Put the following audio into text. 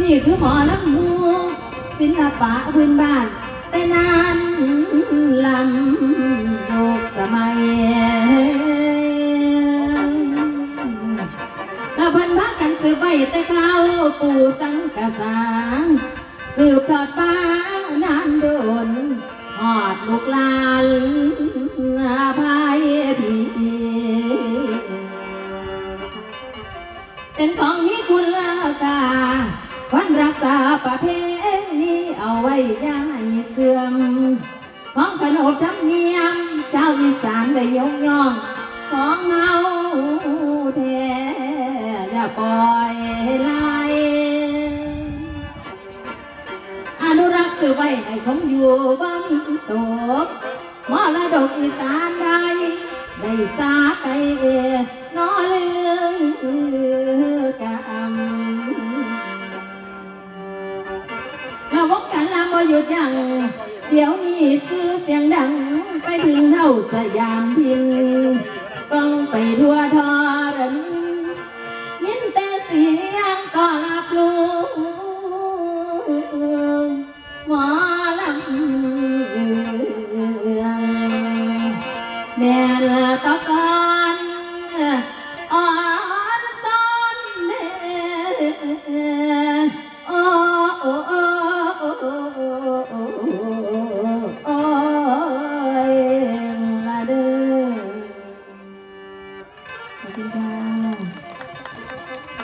นี่คือหมอลำมูศิลปะพื้นบ้าน แต่นานลำโลกสมัยแล้วเพันพากันสืบไปแต่เขาปู่สังกะสางสืบทอดป้านานโดนหอดลูกลานอาภัยพี่เป็นของมีคุณ ษาประเพณีเอาไว้ย่าให้เสื่อมของขนบธรรมเนียมชาอีสานได้ยกย่อง ของเงาแท้อย่าปล่อยไหลอนุรักษ์สือไว้ให้คงอยู่บ่มีตกมรดกอีสานใดได้สาไปน หยุดยัง เดี๋ยวนี้ซื้อเสียงดัง ไปถึงเท่าสยามพินต้องไปทั่วทอรันยินแต่เสียงกอบลูหมอลำแม่ตะกอนอ่อนซ้อนเด Obrigada.